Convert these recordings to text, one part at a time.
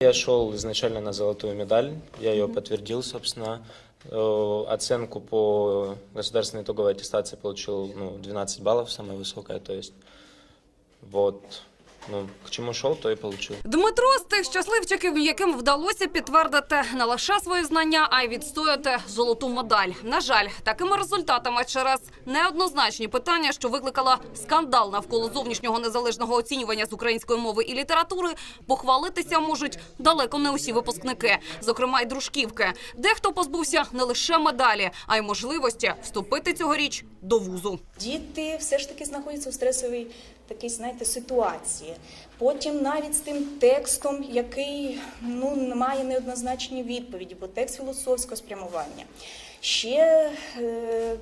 Я шел изначально на золотую медаль, я ее подтвердил, собственно. Э, Оценку по государственной итоговой аттестации получил ну, 12 баллов, самая высокая, то есть. Вот, ну, к чему шел, то и получил. Дмитро з тих щасливчиків, яким вдалося підтвердити не лише свої знання, а й відстояти золоту медаль. На жаль, такими результатами через неоднозначні питання, що викликала скандал навколо зовнішнього незалежного оцінювання з української мови і літератури, похвалитися можуть далеко не усі випускники, зокрема й дружківки. Дехто позбувся не лише медалі, а й можливості вступити цьогоріч до вузу. Діти все ж таки знаходяться у стресовій такій, знаєте, ситуації. Потім навіть з тим текстом, який ну, не має неоднозначні відповіді, бо текст філософського спрямування. Ще е,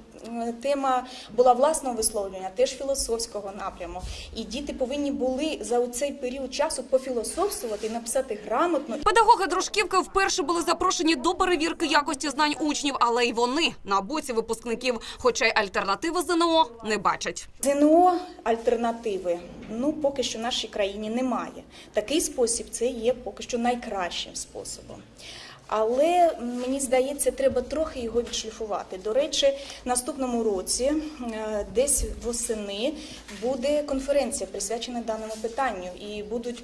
тема була власного висловлювання, теж філософського напряму. І діти повинні були за цей період часу пофілософствувати і написати грамотно Педагоги дружківки вперше були запрошені до перевірки якості знань учнів, але й вони на боці випускників, хоча й альтернативи ЗНО не бачать. ЗНО альтернативи ну поки що в нашій країні немає. Такий спосіб це є поки що найкращим способом. Але мені здається, треба трохи його відшліфувати. До речі, наступному році, е, десь восени, буде конференція присвячена даному питанню, і будуть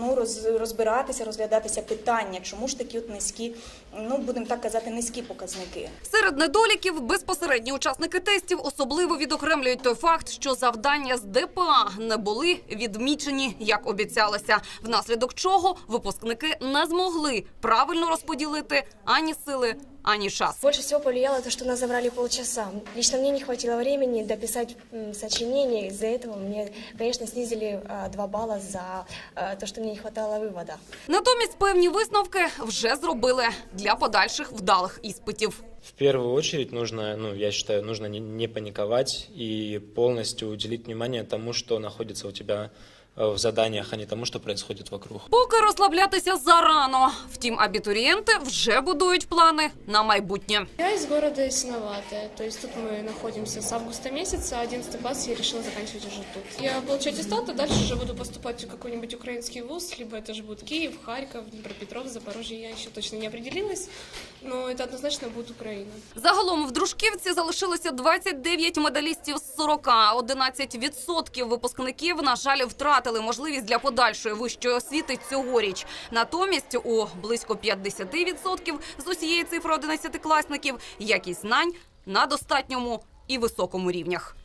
ну роз- розбиратися, розглядатися питання, чому ж такі от низькі, ну будемо так казати, низькі показники. Серед недоліків безпосередні учасники тестів особливо відокремлюють той факт, що завдання з ДПА не були відмічені, як обіцялося, внаслідок чого випускники не змогли правильно розподілити ані сили, ані час. Больше всего повлияло то, что нас забрали полчаса. Лично мне не хватило времени дописать м, сочинение. Из-за этого мне, конечно, снизили а, два балла за а, то, что мне не хватало вывода. Натомість певні висновки вже зробили для подальших вдалих іспитів. В первую очередь нужно, ну, я считаю, нужно не, не паниковать и полностью уделить внимание тому, что находится у тебя э, в заданиях, а не тому, что происходит вокруг. Поки розслаблятися зарано. Втім, абітурієнти вже будують плани на майбутнє. Я из города Ясноватая, то есть тут мы находимся с августа месяца, 11 класс я решила заканчивать уже тут. Я получаю аттестат, а дальше уже буду поступать в какой-нибудь украинский вуз, либо это же будет Киев, Харьков, Днепропетров, Запорожье, я еще точно не определилась, но это однозначно будет Украина. Загалом в дружківці залишилося 29 медалістів з 40. 11% випускників, на жаль, втратили можливість для подальшої вищої освіти цьогоріч. Натомість у близько 50% з усієї цифри 11-класників якість знань на достатньому і високому рівнях.